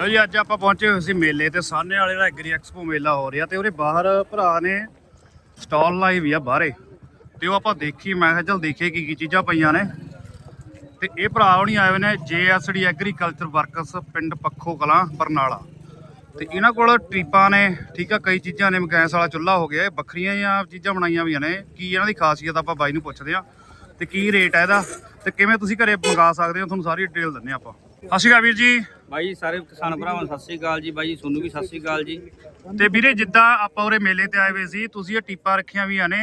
ਲਓ ਜੀ, ਅੱਜ ਆਪਾਂ ਪਹੁੰਚੇ ਹੋਏ ਸੀ ਮੇਲੇ ਤੇ ਸਾਹਨੇ ਵਾਲੇ ਦਾ ਐਗਰੀ ਐਕਸਪੋ ਮੇਲਾ ਹੋ ਰਿਹਾ ਤੇ ਉਹਦੇ ਬਾਹਰ ਭਰਾ ਨੇ ਸਟਾਲ ਲਾਈ ਵੀ ਆ ਬਾਹਰੇ ਤੇ ਉਹ ਆਪਾਂ ਦੇਖੀ, ਮੈਂ ਕਿਹਾ ਚਲ ਦੇਖੀਏ ਕੀ ਕੀ ਚੀਜ਼ਾਂ ਪਈਆਂ ਨੇ। ਤੇ ਇਹ ਭਰਾ ਹੁਣੀ ਆਏ ਹੋਏ ਨੇ, ਜੇਐਸਡੀ ਐਗਰੀਕਲਚਰ ਵਰਕਰਸ ਪਿੰਡ ਪੱਖੋ ਕਲਾਂ, ਬਰਨਾਲਾ। ਤੇ ਇਹਨਾਂ ਕੋਲ ਟ੍ਰਿਪਾਂ ਨੇ, ਠੀਕ ਆ, ਕਈ ਚੀਜ਼ਾਂ ਨੇ ਗੈਸ ਵਾਲਾ ਚੁੱਲ੍ਹਾ ਹੋ ਗਿਆ, ਇਹ ਵੱਖਰੀਆਂ ਜਾਂ ਚੀਜ਼ਾਂ ਬਣਾਈਆਂ ਹੋਈਆਂ ਨੇ। ਕੀ ਇਹਨਾਂ ਦੀ ਖਾਸੀਅਤ ਆਪਾਂ ਬਾਈ ਨੂੰ ਪੁੱਛਦੇ ਆ ਤੇ ਕੀ ਰੇਟ ਹੈ ਇਹਦਾ ਤੇ ਕਿਵੇਂ ਤੁਸੀਂ ਘਰੇ ਮੰਗਾ ਸਕਦੇ ਹੋ, ਤੁਹਾਨੂੰ ਸਾਰੀ ਡਿਟੇਲ ਦਿੰਨੇ ਆਪਾਂ। ਸਤਿ ਸ਼੍ਰੀ ਅਕਾਲ ਵੀਰ ਜੀ। ਬਾਈ ਸਾਰੇ ਕਿਸਾਨ ਭਰਾਵਾਂ ਨੂੰ ਸਤਿ ਸ੍ਰੀ ਅਕਾਲ ਜੀ। ਬਾਈ ਜੀ ਤੁਹਾਨੂੰ ਵੀ ਸਤਿ ਸ੍ਰੀ ਅਕਾਲ ਜੀ। ਤੇ ਵੀਰੇ ਜਿੱਦਾਂ ਆਪਾਂ ਉਰੇ ਮੇਲੇ ਤੇ ਆਏ ਹੋਏ ਸੀ ਤੁਸੀਂ ਇਹ ਟੀਪਾਂ ਰੱਖੀਆਂ ਵੀਆਂ ਨੇ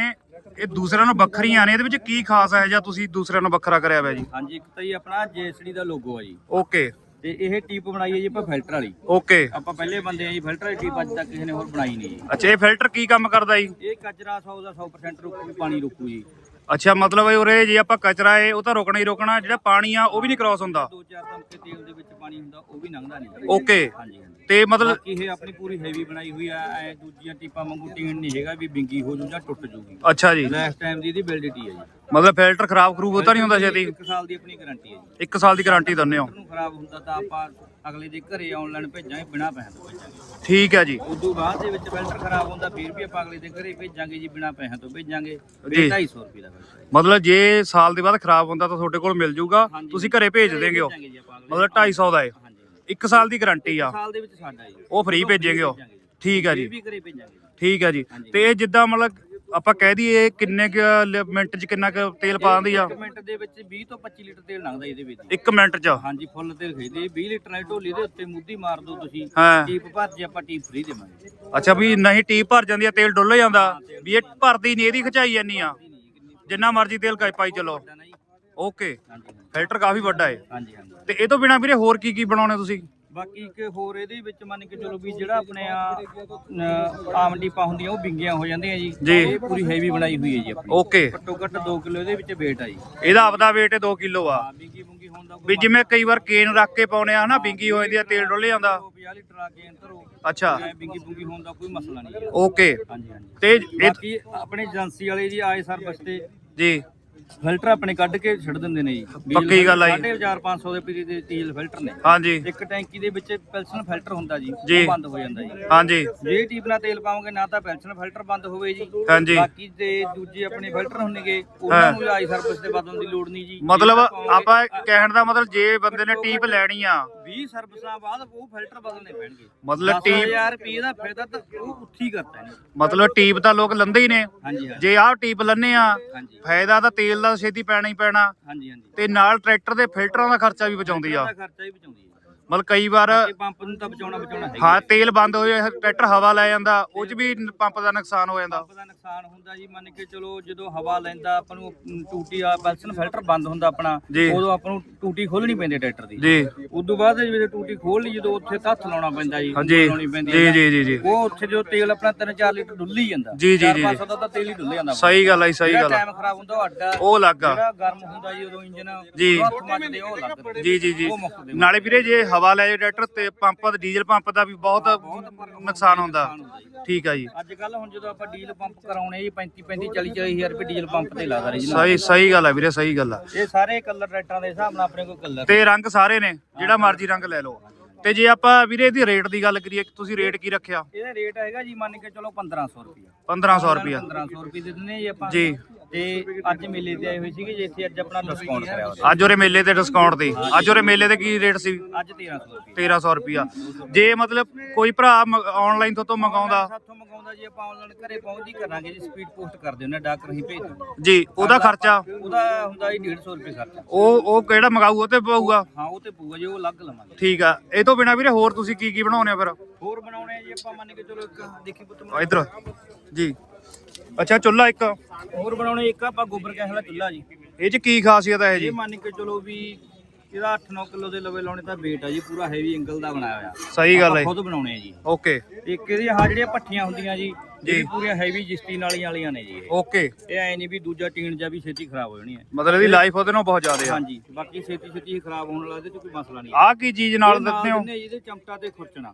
ਇਹ ਦੂਸਰਿਆਂ ਨੂੰ ਵੱਖਰੀਆਂ ਨੇ ਇਹਦੇ ਵਿੱਚ ਕੀ ਖਾਸ ਹੈ ਜਾਂ ਤੁਸੀਂ ਦੂਸਰਿਆਂ ਨੂੰ ਵੱਖਰਾ ਕਰਿਆ ਹੋਇਆ ਜੀ? ਹਾਂਜੀ ਇੱਕ ਤਾਂ ਜੀ ਆਪਣਾ ਜੇਐਸਡੀ ਦਾ ਲੋਗੋ ਆ ਜੀ। ਓਕੇ। ਤੇ ਇਹ ਟੀਪ ਬਣਾਈ ਹੈ ਜੀ ਆਪਾਂ ਫਿਲਟਰ ਵਾਲੀ। ਓਕੇ। ਆਪਾਂ ਪਹਿਲੇ ਬੰਦੇ ਆ ਜੀ ਫਿਲਟਰ ਵਾਲੀ ਟੀਪ ਅੱਜ ਤੱਕ ਕਿਸੇ ਨੇ ਹੋਰ ਬਣਾਈ ਨਹੀਂ ਜੀ। ਅੱਛਾ ਇਹ ਫਿਲਟਰ ਕੀ ਕੰਮ ਕਰਦਾ ਜੀ? ਇਹ ਕਚਰਾ 100 ਦਾ 100% ਰੋਕੂ ਪਾਣੀ ਰੋਕੂ ਜੀ। ਅੱਛਾ ਮਤਲਬ ਇਹ ਉਰੇ ਜੇ ਆਪਾਂ ਕਚਰਾ ਹੈ ਉਹ ਤਾਂ ਰੋਕਣਾ ਹੀ ਰੋਕਣਾ ਜਿਹੜਾ ਪਾਣੀ ਆ ਉਹ ਵੀ ਨਹੀਂ ਕ੍ਰਾਸ ਹੁੰਦਾ। ਦੋ ਚਾਰ ਤਮਕੇ ਤੇਲ ਦੇ ਵਿੱਚ ਪਾਣੀ ਹੁੰਦਾ ਉਹ ਵੀ ਲੰਘਦਾ ਨਹੀਂ। ਓਕੇ ਹਾਂਜੀ ਹਾਂਜੀ। ਤੇ ਮਤਲਬ ਬਾਕੀ ਇਹ ਆਪਣੀ ਪੂਰੀ ਹੈਵੀ ਬਣਾਈ ਹੋਈ ਆ ਐ ਦੂਜੀਆਂ ਟੀਪਾਂ ਵਾਂਗੂ ਟੀਨ ਨਹੀਂ ਹੈਗਾ ਵੀ ਬਿੰਗੀ ਹੋ ਜੂ ਜਾਂ ਟੁੱਟ ਜੂਗੀ। ਅੱਛਾ ਜੀ। ਲਾਸਟ ਟਾਈਮ ਦੀ ਇਹਦੀ ਵੈਲਿਡਿਟੀ ਹੈ ਜੀ। ਮਤਲਬ ਫਿਲਟਰ ਖਰਾਬ ਖਰੂਬ ਉਹ ਤਾਂ ਨਹੀਂ ਹੁੰਦਾ ਛੇਤੀ ਇੱਕ ਸਾਲ ਦੀ ਆਪਣੀ ਗਾਰੰਟੀ ਹੈ ਜੀ। 1 ਸਾਲ ਦੀ ਗਾਰੰਟੀ ਦਿੰਦੇ ਹੋ। ਨੂੰ ਖਰਾਬ ਹੁੰਦਾ ਤਾਂ ਆਪਾਂ ਅਗਲੇ ਦੇ ਘਰੇ ਆਨਲਾਈਨ ਭੇਜਾਂਗੇ ਬਿਨਾ ਪੈਸੇ ਤੋਂ ਭੇਜਾਂਗੇ ਠੀਕ ਹੈ ਜੀ ਉਦੋਂ ਬਾਅਦ ਦੇ ਵਿੱਚ ਫਿਲਟਰ ਖਰਾਬ ਹੁੰਦਾ ਫਿਰ ਵੀ ਆਪਾਂ ਅਗਲੇ ਦੇ ਘਰੇ ਭੇਜਾਂਗੇ ਜੀ ਬਿਨਾ ਪੈਸੇ ਤੋਂ ਭੇਜਾਂਗੇ ਜੀ। ਇਹ 250 ਰੁਪਏ ਦਾ ਫਿਲਟਰ ਮਤਲਬ ਜੇ ਸਾਲ ਦੇ ਬਾਅਦ ਖਰਾਬ ਹੁੰਦਾ ਤਾਂ ਤੁਹਾਡੇ ਕੋਲ ਮਿਲ ਜਾਊਗਾ ਹਾਂਜੀ। ਤੁਸੀਂ ਘਰੇ ਭੇਜ ਦੇਂਗੇ ਉਹ ਭੇਜਾਂਗੇ ਜੀ ਆਪਾਂ ਅਗਲੇ ਮਤਲਬ 250 ਦਾ ਹੈ ਹਾਂਜੀ 1 ਸਾਲ ਦੀ ਗਾਰੰਟੀ ਆ ਸਾਲ ਦੇ ਵਿੱਚ ਸਾਡਾ ਜੀ ਉਹ free ਭੇਜੇਗੇ ਉਹ। ਜੀ। ਠੀਕ ਹੈ ਫਿਰ ਜੀ ਵੀ ਘਰੇ ਭੇਜਾਂਗੇ ਜੀ। ਠੀਕ ਹੈ ਜੀ ਹਾਂਜੀ। ਤੇ ਇਹ ਜਿੱਦਾਂ ਮਤਲਬ ਆਪਾਂ ਕਹਿ ਦਈਏ ਕਿੰਨੇ ਕੁ ਲ- ਮਿੰਟ 'ਚ ਕਿੰਨਾ ਕੁ ਤੇਲ ਪਾ ਦਿੰਦੀ ਆ? ਇੱਕ ਮਿੰਟ ਦੇ ਵਿੱਚ 20 ਤੋਂ 25 ਲੀਟਰ ਤੇਲ ਲੰਘਦਾ ਇਹਦੇ ਵਿੱਚ। 1 ਮਿੰਟ 'ਚ। ਹਾਂਜੀ ਫੁੱਲ ਤੇਲ ਖਰੀਦੇ 20 ਲੀਟਰ ਨਾਲ ਢੋਲੀ ਦੇ ਉੱਤੇ ਮੁੱਦੀ ਮਾਰ ਦਿਓ ਤੁਸੀਂ। ਹਾਂ। ਟੀਪ ਭਰ ਜੇ ਆਪਾਂ ਟੀਪ ਫ੍ਰੀ ਦੇਵਾਂਗੇ। ਅੱਛਾ ਵੀ ਨਹੀਂ ਟੀਪ ਭਰ ਜਾਂਦੀ ਆ ਤੇਲ ਡੁੱਲ ਜਾਂਦਾ। ਵੀ ਇਹ ਭਰਦੀ ਨਹੀਂ ਇਹਦੀ ਖਚਾਈ ਜਾਨੀ ਆ। ਜਿੰਨਾ ਮਰਜ਼ੀ ਤੇਲ ਕਾਈ ਪਾਈ ਚਲੋ। ਓਕੇ। ਹਾਂਜੀ ਫਿਲਟਰ ਕਾਫੀ ਵੱਡਾ ਹੈ ਹਾਂਜੀ ਹਾਂਜੀ। ਤੇ ਇਹ ਤੋਂ ਬਿਨਾ ਵੀਰੇ ਹੋਰ ਕੀ ਕੀ ਬਣਾਉਣੇ ਤੁਸੀਂ? ਬਾਕੀ ਇੱਕ ਹੋਰ ਇਹਦੇ ਵਿੱਚ ਮੰਨ ਕੇ ਚਲੋ ਵੀ ਜਿਹੜਾ ਆਪਣੇ ਆ ਆਮ ਡੀਪਾਂ ਹੁੰਦੀਆਂ ਉਹ ਵਿੰਗੀਆਂ ਹੋ ਜਾਂਦੀਆਂ ਜੀ। ਜੀ। ਇਹ ਪੂਰੀ ਹੈਵੀ ਬਣਾਈ ਹੋਈ ਹੈ ਜੀ ਆਪਣੀ। ਓਕੇ। ਘੱਟੋ ਘੱਟ 2 ਕਿਲੋ ਇਹਦੇ ਵਿੱਚ weight ਆ ਜੀ। ਇਹਦਾ ਆਪਦਾ weight 2 ਕਿਲੋ ਆ। ਹਾਂ ਵਿੰਗੀ ਵੁੰਗੀ ਹੋਣ ਦਾ ਵੀ ਜਿਵੇਂ ਕਈ ਵਾਰ ਕੇਨ ਰੱਖ ਕੇ ਪਾਉਨੇ ਆ ਹਨਾ ਬਿੰਗੀ ਹੋ ਜਾਂਦੀ ਆ ਤੇਲ ਡੁੱਲ ਜਾਂਦਾ। 50 ਲੀਟਰ ਆ ਕੇ ਅੰਦਰ ਅੱਛਾ। ਵਿੰਗੀ ਵੁੰਗੀ ਹੋਣ ਦਾ ਕੋਈ ਮਸਲਾ ਨਹੀਂ ਜੀ ਓਕੇ। ਹਾਂਜੀ ਹਾਂਜੀ। ਤੇ ਇਹ ਬਾਕੀ ਆਪਣੇ ਏਜੰਸੀ ਵਾਲੇ ਜੀ ਆਏ ਸਰਵਿਸ ਤੇ ਜੀ। ਫਿਲਟਰ ਆਪਣੇ ਕੱਢ ਕੇ ਛੱਡ ਦਿੰਦੇ ਨੇ ਜੀ। ਪੱਕੀ ਗੱਲ ਆ ਜੀ। 4.5 500 ਦੇ ਪੀਰੀ ਦੇ ਤੇਲ ਫਿਲਟਰ ਨੇ। ਹਾਂਜੀ। ਇੱਕ ਟੈਂਕੀ ਦੇ ਵਿੱਚ ਪੈਲਸਨ ਫਿਲਟਰ ਹੁੰਦਾ ਜੀ ਜੀ। ਉਹ ਬੰਦ ਹੋ ਜਾਂਦਾ ਜੀ। ਹਾਂਜੀ। ਜੇ ਟੀਪ ਨਾਲ ਤੇਲ ਪਾਉਂਗੇ ਨਾ ਤਾਂ ਪੈਲਸਨ ਫਿਲਟਰ ਬੰਦ ਹੋਵੇ ਜੀ। ਹਾਂਜੀ। ਬਾਕੀ ਤੇ ਦੂਜੇ ਆਪਣੇ ਫਿਲਟਰ ਹੁੰਨੇਗੇ ਉਹਨਾਂ ਨੂੰ ਆਈ ਸਰਵਿਸ ਤੇ ਬਦਲਣ ਦੀ ਲੋੜ ਨਹੀਂ ਜੀ। ਮਤਲਬ ਆਪਾਂ ਕਹਿਣ ਦਾ ਮਤਲਬ ਜੇ ਬੰਦੇ ਨੇ ਟੀਪ ਲੈਣੀ ਆ। 20 ਸਰਵਿਸਾਂ ਬਾਅਦ ਉਹ ਫਿਲਟਰ ਬਦਲਨੇ ਪੈਣਗੇ। ਮਤਲਬ ਟੀਪ 10000 ਰੁਪਏ ਦਾ ਫਾਇਦਾ ਤਾਂ ਉਹ ਉੱਥੇ ਹੀ ਕਰਤਾ ਇਹਨੇ ਮਤਲਬ ਟੀਪ ਤਾਂ ਲੋਕ ਲੰਦੇ ਹੀ ਨੇ। ਹਾਂਜੀ ਹਾਂਜੀ। ਜੇ ਆਹ ਟੀਪ ਲੰਨੇ ਆ ਹਾਂਜੀ। ਫਾਇਦਾ ਤਾਂ ਤੇਲ ਦਾ ਛੇਤੀ ਪੈਣਾ ਹੀ ਪੈਣਾ ਹਾਂਜੀ ਹਾਂਜੀ। ਤੇ ਨਾਲ ਟਰੈਕਟਰ ਦੇ ਫਿਲਟਰਾਂ ਦਾ ਖਰਚਾ ਵੀ ਬਚਾਉਂਦੀ ਆ। ਖਰਚਾ ਹੀ ਬਚਾਉਂਦੀ ਹੈ ਮਤਲਬ ਕਈ ਵਾਰ ਪੰਪ ਨੂੰ ਤਾਂ ਬਚਾਉਣਾ ਬਚਾਉਣਾ ਹੈ ਹਾਂ ਤੇਲ ਬੰਦ ਹੋ ਜਾਏ ਟਰੈਕਟਰ ਹਵਾ ਲੈ ਜਾਂਦਾ ਉਹ 'ਚ ਵੀ ਪੰਪ ਦਾ ਨੁਕਸਾਨ ਹੋ ਜਾਂਦਾ। ਪੰਪ ਦਾ ਨੁਕਸਾਨ ਹੁੰਦਾ ਜੀ ਮੰਨ ਕੇ ਚਲੋ ਜਦੋਂ ਹਵਾ ਲੈਂਦਾ ਆਪਾਂ ਨੂੰ ਟੂਟੀ ਆ ਪੈਲਸਨ ਫਿਲਟਰ ਬੰਦ ਹੁੰਦਾ ਆਪਣਾ ਜੀ। ਉਦੋਂ ਆਪਾਂ ਨੂੰ ਟੂਟੀ ਖੋਲਣੀ ਪੈਂਦੀ ਟਰੈਕਟਰ ਦੀ। ਜੀ। ਉਦੋਂ ਬਾਅਦ ਜਦੋਂ ਟੂਟੀ ਖੋਲ ਲਈ ਜਦੋਂ ਉੱਥੇ ਹੱਥ ਲਾਉਣਾ ਪੈਂਦਾ ਜੀ ਹਾਂਜੀ। ਲਾਉਣੀ ਪੈਂਦੀ ਜੀ ਹੈ ਜੀ ਜੀ ਜੀ। ਉਹ ਉੱਥੇ ਜੋ ਤੇਲ ਆਪਣਾ 3-4 ਲੀਟਰ ਡੁੱਲ ਹੀ ਜਾਂਦਾ ਜੀ, ਜੀ, ਜੀ, 4-500 ਦਾ ਤਾਂ ਤੇਲ ਹੀ ਡੁੱਲ ਜਾਂਦਾ ਸਹੀ ਗੱਲ ਜੀ, ਸਹੀ ਗੱਲ ਆ। ਟਾਈਮ ਖਰਾਬ ਹੁੰਦਾ ਉਹ ਅੱਡਾ ਉਹ ਲੱਗ ਆ। ਜਿਹੜਾ ਗਰਮ ਹੁੰਦਾ ਜੀ ਉਦੋਂ ਇੰਜਨ ਜੀ। ਹੱਥ ਮੱਚਦੇ ਉਹ ਲੱਗ ਜੀ ਜੀ ਜੀ। ਉਹ ਨਾਲੇ ਵੀਰੇ ਜੇ ਹਵਾ ਲੈ ਜਾਏ ਟਰੈਕਟਰ ਤੇ ਪੰਪ ਦਾ ਡੀਜ਼ਲ ਪੰਪ ਦਾ ਵੀ ਬਹੁਤ ਨੁਕਸਾਨ ਹੁੰਦਾ। ਠੀਕ ਆ ਜੀ। ਅੱਜ ਕੱਲ ਹੁਣ ਜਦੋਂ ਆਪਾਂ ਡੀਜ਼ਲ ਪੰਪ ਕਰਾਉਣੇ ਜੀ 35 35 40 40 ਹਜ਼ਾਰ ਰੁਪਏ ਡੀਜ਼ਲ ਪੰਪ ਤੇ ਲਾਦਾ ਰਹੀ ਸਹੀ ਸਹੀ ਗੱਲ ਆ ਵੀਰੇ ਸਹੀ ਗੱਲ ਆ। ਇਹ ਸਾਰੇ ਕਲਰ ਟਰੈਕਟਰਾਂ ਦੇ ਹਿਸਾਬ ਨਾਲ ਆਪਣੇ ਕੋਲ ਕਲਰ ਤੇ ਰੰਗ ਸਾਰੇ ਨੇ ਜਿਹੜਾ ਮਰਜ਼ੀ ਰੰਗ ਲੈ ਲਓ। ਤੇ ਜੇ ਆਪਾਂ ਵੀਰੇ ਇਹਦੀ ਰੇਟ ਦੀ ਗੱਲ ਕਰੀਏ ਤੁਸੀਂ ਰੇਟ ਕੀ ਰੱਖਿਆ? ਇਹਦਾ ਰੇਟ ਹੈਗਾ ਜੀ ਮੰਨ ਕੇ ਚਲੋ 1500 ਰੁਪਏ 1500 ਰੁਪਿਆ 1500 ਰੁਪਏ ਦੇ ਦਿੰਨੇ ਜੀ ਆਪਾਂ। ਜੀ। ਤੇ ਅੱਜ ਮੇਲੇ ਤੇ ਆਏ ਹੋਏ ਸੀਗੇ ਜੇ ਇੱਥੇ ਅੱਜ ਆਪਣਾ ਡਿਸਕਾਊਂਟ ਕਰਿਆ ਹੋਇਆ ਅੱਜ ਉਹਰੇ ਮੇਲੇ ਤੇ ਡਿਸਕਾਊਂਟ ਦੀ। ਅੱਜ ਉਹਰੇ ਮੇਲੇ ਤੇ ਕੀ ਰੇਟ ਸੀ? ਅੱਜ 1300 ਰੁਪਏ। 1300 ਰੁਪਿਆ ਜੇ ਮਤਲਬ ਕੋਈ ਭਰਾ ਆਨਲਾਈਨ ਤੋਂ ਤੋਂ ਮੰਗਾਉਂਦਾ? ਸਾਥੋਂ ਮੰਗਾਉਂਦਾ ਜੀ ਆਪਾਂ ਆਨਲਾਈਨ ਘਰੇ ਪਹੁੰਚ ਹੀ ਕਰਾਂਗੇ ਜੀ ਸਪੀਡ ਪੋਸਟ ਕਰ ਦਿੰਦੇ ਡਾਕ ਰਹੀ ਭੇਜ ਦਿੰਦੇ ਜੀ ਉਹਦਾ ਖਰਚਾ? ਉਹਦਾ ਹੁੰਦਾ ਜੀ 150 ਰੁਪਏ ਖਰਚਾ। ਉਹ ਉਹ ਕਿਹੜਾ ਮੰਗਾਊ ਉਹ ਤੇ ਪਊਗਾ? ਹਾਂ ਉਹ ਤੇ ਪੂਗਾ ਜੀ ਉਹ ਅਲੱਗ ਲਵਾਂਗੇ। ਠੀਕ ਆ। ਇਹ ਤੋਂ ਬਿਨਾ ਵੀਰੇ ਹੋਰ ਤੁਸੀਂ ਕੀ ਕੀ ਬਣਾਉਨੇ ਆ ਫਿਰ? ਹੋਰ ਬਣਾਉਣੇ ਆ ਜੀ ਆਪਾਂ ਮੰਨ ਕੇ ਚਲੋ ਇੱਕ ਦੇਖੀ ਪੁੱਤ ਇਧਰ। ਜੀ। ਅੱਛਾ ਚੁੱਲਾ ਇੱਕ। ਹੋਰ ਬਣਾਉਣੇ ਇੱਕ ਆਪਾਂ ਗੋਬਰ ਗੈਸ ਵਾਲਾ ਚੁੱਲ੍ਹਾ ਜੀ। ਇਹ ਚ ਕੀ ਖਾਸੀਅਤ ਹੈ ਜੀ? ਇਹ ਮੰਨ ਕੇ ਚਲੋ ਵੀ ਇਹਦਾ 8-9 ਕਿਲੋ ਦੇ ਲਵੇ ਲਾਉਣੇ ਤਾਂ weight ਆ ਜੀ ਪੂਰਾ ਹੈਵੀ ਐਂਗਲ ਦਾ ਬਣਾਇਆ ਹੋਇਆ। ਸਹੀ ਗੱਲ ਹੈ। ਆਪਾਂ ਖੁਦ ਬਣਾਉਣੇ ਆ ਜੀ। ਓਕੇ। ਇੱਕ ਇਹਦੀ ਆਹ ਜਿਹੜੀਆਂ ਪੱਠੀਆਂ ਹੁੰਦੀਆਂ ਜੀ ਇਹ ਪੂਰੀਆਂ ਹੈਵੀ ਜਿਸਟੀਨ ਵਾਲੀਆਂ ਵਾਲੀਆਂ ਨੇ ਜੀ ਇਹ। ਓਕੇ। ਇਹ ਐ ਨਹੀਂ ਵੀ ਦੂਜਾ ਟੀਨ ਜਾਂ ਵੀ ਛੇਤੀ ਖਰਾਬ ਹੋ ਜਾਣੀ ਹੈ। ਮਤਲਬ ਇਹਦੀ ਲਾਈਫ ਉਹਦੇ ਨਾਲ ਬਹੁਤ ਜ਼ਿਆਦਾ ਆ। ਹਾਂਜੀ ਬਾਕੀ ਛੇਤੀ ਛੇਤੀ ਇਹ ਖਰਾਬ ਹੋਣ ਵਾਲਾ ਚ ਕੋਈ ਮਸਲਾ ਨਹੀਂ। ਆਹ ਕੀ ਚੀਜ਼ ਨਾਲ ਦਿੰਦੇ ਹੋ? ਜੀ, ਇਹਦੇ ਚਮਟਾ ਤੇ ਖੁਰਚਣਾ।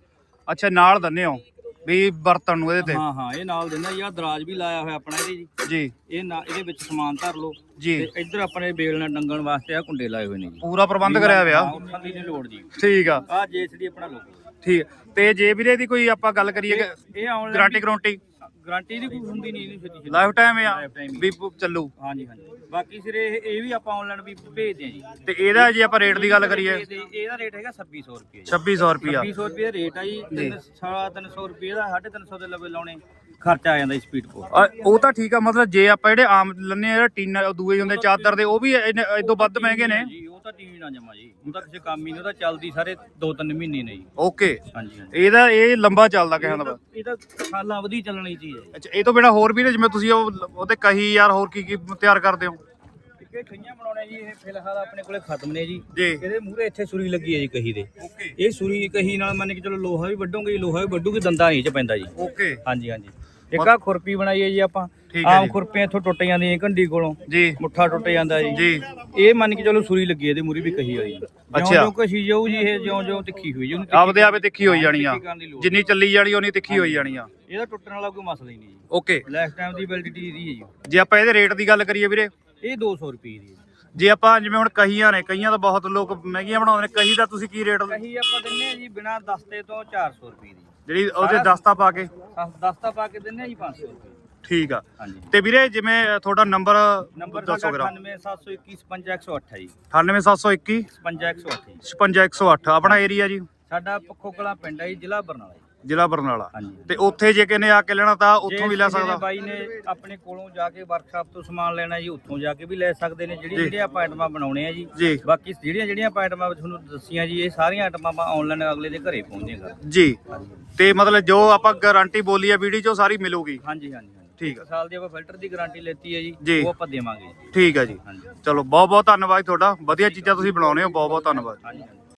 ਅੱਛਾ ਨਾਲ ਦਿੰਦੇ ਹੋ? ਵੀ ਬਰਤਨ ਨੂੰ ਇਹਦੇ ਤੇ। ਹਾਂ ਹਾਂ ਇਹ ਨਾਲ ਦਿੰਦਾ ਯਾ ਦਰਾਜ ਵੀ ਲਾਇਆ ਹੋਇਆ ਆਪਣਾ ਇਹਦੇ ਜੀ। ਜੀ। ਇਹ ਨਾ ਇਹਦੇ ਵਿੱਚ ਸਮਾਨ ਧਰ ਲਓ। ਜੀ। ਤੇ ਇੱਧਰ ਆਪਣੇ ਬੇਲ ਨਾਲ ਡੰਗਣ ਵਾਸਤੇ ਆ ਕੁੰਡੇ ਲਾਏ ਹੋਏ ਨੇ ਜੀ। ਪੂਰਾ ਪ੍ਰਬੰਧ ਕਰਿਆ ਹੋਇਆ। ਹਾਂ, ਉੱਠਣ ਦੀ ਨਹੀਂ ਲੋੜ ਜੀ। ਠੀਕ ਆ। ਆ ਜੇਸਡੀ ਆਪਣਾ ਲੋਗੋ ਠੀਕ। ਤੇ ਜੇ ਵੀਰੇ ਦੀ ਕੋਈ ਆਪਾਂ ਗੱਲ ਕਰੀਏ ਇਹ ਆਨਲਾਈਨ ਗਾਰੰਟੀ ਗਰੰਟੀ? ਗਾਰੰਟੀ ਦੀ ਕੋਈ ਹੁੰਦੀ ਨਹੀਂ ਇਹਦੀ ਛੇਤੀ ਲਾਈਫ ਟਾਈਮ ਆ Lifetime ਹੀ। ਵੀ ਚੱਲੂ। ਹਾਂਜੀ ਹਾਂਜੀ। ਬਾਕੀ ਸਿਰੇ ਇਹ ਇਹ ਵੀ ਆਪਾਂ ਆਨਲਾਈਨ ਵੀ ਭੇਜਦੇ ਆ ਜੀ। ਤੇ ਇਹਦਾ ਜੇ ਆਪਾਂ ਰੇਟ ਦੀ ਗੱਲ ਕਰੀਏ। ਇਹਦਾ ਰੇਟ ਹੈਗਾ 2600 ਰੁਪਏ ਜੀ। 2600 ਰੁਪਿਆ 2600 ਰੁਪਏ ਦਾ ਰੇਟ ਆ ਜੀ। 300 ਰੁਪਏ ਦਾ 350 ਦੇ ਲਵੇ ਲਾਉਣੇ। ਖਰਚਾ ਆ ਜਾਂਦਾ ਸਪੀਡ ਕੋ ਉਹ ਤਾਂ ਠੀਕ ਆ ਮਤਲਬ ਜੇ ਆਪਾਂ ਜਿਹੜੇ ਆਮ ਲੰਨੇ ਆ ਟੀਨ ਦੂਏ ਹੁੰਦੇ ਚਾਦਰ ਦੇ ਉਹ ਵੀ ਇਦੋਂ ਵੱਧ ਮਹਿੰਗੇ ਨੇ। ਜੀ। ਤਾਂ ਟੀਵੀ ਨਾ ਜਮਾ ਜੀ। ਉਹ ਤਾਂ ਕਿਸੇ ਕੰਮ ਹੀ ਨਹੀਂ ਉਹਦਾ ਚੱਲਦੀ ਸਾਰੇ 2-3 ਮਹੀਨੇ ਨੇ ਜੀ। ਓਕੇ। ਹਾਂਜੀ ਹਾਂਜੀ। ਇਹਦਾ ਇਹ ਲੰਬਾ ਚੱਲਦਾ ਕਹਿਣ ਦਾ ਇਹ ਤਾਂ ਸਾਲਾਂ ਵਧੀ ਚੱਲਣ ਵਾਲੀ ਚੀਜ਼ ਹੈ ਅੱਛਾ ਇਹ ਤੋਂ ਬਿਨਾ ਹੋਰ ਵੀ ਨੇ ਜਿਵੇਂ ਤੁਸੀਂ ਉਹ ਉਹਤੇ ਕਹੀ ਯਾਰ ਹੋਰ ਕੀ ਕੀ ਤਿਆਰ ਕਰਦੇ ਹੋ? ਟਿੱਕੇ ਖਈਆਂ ਬਣਾਉਣੇ ਜੀ ਇਹ ਫਿਲਹਾਲ ਆਪਣੇ ਕੋਲੇ ਖਤਮ ਨੇ ਜੀ। ਜੀ। ਇਹਦੇ ਮੂਹਰੇ ਇੱਥੇ ਸੂਰੀ ਲੱਗੀ ਹੈ ਜੀ ਕਹੀ ਦੇ। ਓਕੇ। ਇਹ ਸੂਰੀ ਕਹੀ ਨਾਲ ਮੰਨ ਕੇ ਚਲੋ ਲੋਹਾ ਵੀ ਵੱਢੋਗੇ ਜੀ ਲੋਹਾ ਵੀ ਵੱਢੂਗੇ ਦੰਦਾਂ ਨਹੀਂ ਚ ਪੈਂਦਾ ਜੀ। ਓਕੇ। ਹਾਂਜੀ ਹਾਂਜੀ। ਇੱਕ ਆ ਖੁਰਪੀ ਬਣਾਈ ਹੈ ਜੀ ਆਪਾਂ। ਠੀਕ ਹੈ ਆਮ ਜੀ। ਖੁਰਪੀਆਂ ਇੱਥੋਂ ਟੁੱਟ ਜਾਂਦੀਆਂ ਘੰਡੀ ਕੋਲੋਂ। ਜੀ। ਮੁੱਠਾ ਟੁੱਟ ਜਾਂਦਾ ਜੀ। ਜੀ। ਇਹ ਮੰਨ ਕੇ ਚਲੋ ਸੂਰੀ ਲੱਗੀ ਇਹਦੇ ਮੂਹਰੇ ਵੀ ਕਹੀ ਹੋਈ ਅੱਛਾ। ਜਿਉਂ ਕਸ਼ੀ ਜਾਊ ਜੀ ਇਹ ਜਿਉਂ ਜਿਉਂ ਤਿੱਖੀ ਹੋਈ ਜੀ ਉਹਨੂੰ ਤਿੱਖੀ- ਆਪਦੇ ਆਪੇ ਤਿੱਖੀ ਹੋਈ ਜਾਣੀ ਆ। ਤਿੱਖੀ ਕਰਨ ਦੀ ਲੋੜ ਜਿੰਨੀ ਚੱਲੀ ਜਾਣੀ ਉਨੀ ਤਿੱਖੀ ਹੋਈ ਜਾਣੀ ਆ। ਇਹਦਾ ਟੁੱਟਣ ਵਾਲਾ ਕੋਈ ਮਸਲਾ ਹੀ ਨਹੀਂ ਜੀ। ਓਕੇ। ਲਾਈਫ ਟਾਈਮ ਦੀ ਵੈਲਿਡਿਟੀ ਦੀ ਹੈ ਜੀ। ਜੇ ਆਪਾਂ ਇਹਦੇ ਰੇਟ ਦੀ ਗੱਲ ਕਰੀਏ ਵੀਰੇ? ਇਹ 200 ਰੁਪਏ ਦੀ ਹੈ ਜੇ। ਆਪਾਂ ਜਿਵੇਂ ਹੁਣ ਕਹੀਆਂ ਨੇ ਕਹੀਆਂ ਤਾਂ ਬਹੁਤ ਲੋਕ ਮਹਿੰਗੀਆਂ ਬਣਾਉਂਦੇ ਨੇ ਕਹੀ ਦਾ ਤੁਸੀਂ ਕੀ ਰੇਟ ਕਹੀ ਆਪਾਂ ਦਿੰਨੇ ਆ ਜੀ ਬਿਨਾ ਦਸਤੇ ਤੋਂ 400 ਰੁਪਏ ਦੀ। ਜਿਹੜੀ ਉਹਦੇ ਦਸਤਾ ਪਾ ਕੇ। ਦਸਤਾ ਪਾ ਕੇ ਦਿੰਨੇ ਆ ਜੀ 500 ਰੁਪਏ ਠੀਕ ਆ। ਹਾਂਜੀ। ਤੇ ਵੀਰੇ ਜਿਵੇਂ ਤੁਹਾਡਾ ਨੰਬਰ ਨੰਬਰ ਦੱਸੋ ਸਾਡਾ ਕਰਾ 98721 55108 ਜੀ 98721 55108 ਜੀ 55108 ਆਪਣਾ ਏਰੀਆ ਜੀ। ਸਾਡਾ ਪੱਖੋ ਕਲਾ ਪਿੰਡ ਹੈ ਜੀ ਜ਼ਿਲ੍ਹਾ ਬਰਨਾਲਾ ਜੀ। ਜ਼ਿਲ੍ਹਾ ਬਰਨਾਲਾ। ਹਾਂਜੀ। ਤੇ ਉੱਥੇ ਜੇ ਕਿਨੇ ਆ ਕੇ ਲੈਣਾ ਤਾਂ ਉੱਥੋਂ ਵੀ ਲੈ ਜੇ ਕਿਸੇ ਨੇ ਸਕਦਾ। ਬਾਈ ਨੇ ਆਪਣੇ ਕੋਲੋਂ ਜਾ ਕੇ ਵਰਕਸ਼ਾਪ ਤੋਂ ਸਮਾਨ ਲੈਣਾ ਜੀ ਉੱਥੋਂ ਜਾ ਕੇ ਵੀ ਲੈ ਸਕਦੇ ਨੇ। ਜਿਹੜੀਆਂ ਜਿਹੜੀਆਂ ਆਪਾਂ ਆਈਟਮਾਂ ਬਣਾਉਣੇ ਆ ਜੀ। ਜੀ। ਬਾਕੀ ਜਿਹੜੀਆਂ ਜਿਹੜੀਆਂ ਆਪਾਂ ਆਈਟਮਾਂ ਤੁਹਾਨੂੰ ਦੱਸੀਆਂ ਜੀ ਇਹ ਸਾਰੀਆਂ ਆਈਟਮਾਂ ਆਪਾਂ ਆਨਲਾਈਨ ਅਗਲੇ ਦੇ ਘਰੇ ਪਹੁੰਚੇਗਾ ਜੀ। ਤੇ ਮਤਲਬ ਜੋ ਆਪਾਂ ਗਾਰੰਟੀ ਬੋਲੀ ਆ ਵੀਡੀਓ 'ਚੋਂ ਸਾਰੀ ਮਿਲੂਗੀ। ਹਾਂਜੀ ਹਾਂਜੀ ਹਾਂਜੀ। ਠੀਕ ਆ। ਇੱਕ ਸਾਲ ਦੀ ਆਪਾਂ ਫਿਲਟਰ ਦੀ ਗਾਰੰਟੀ ਲੈਤੀ ਹੈ ਜੀ। ਉਹ ਆਪਾਂ ਦੇਵਾਂਗੇ ਜੀ। ਠੀਕ ਆ ਜੀ। ਹਾਂਜੀ। ਚਲੋ ਬਹੁਤ ਬਹੁਤ ਧੰਨਵਾਦ ਤੁਹਾਡਾ। ਵਧੀਆ ਚੀਜ਼ਾਂ ਤੁਸੀਂ ਬਣਾਉਨੇ ਹੋ। ਬਹੁਤ ਬਹੁਤ ਧੰਨਵਾਦ ਹਾਂਜੀ।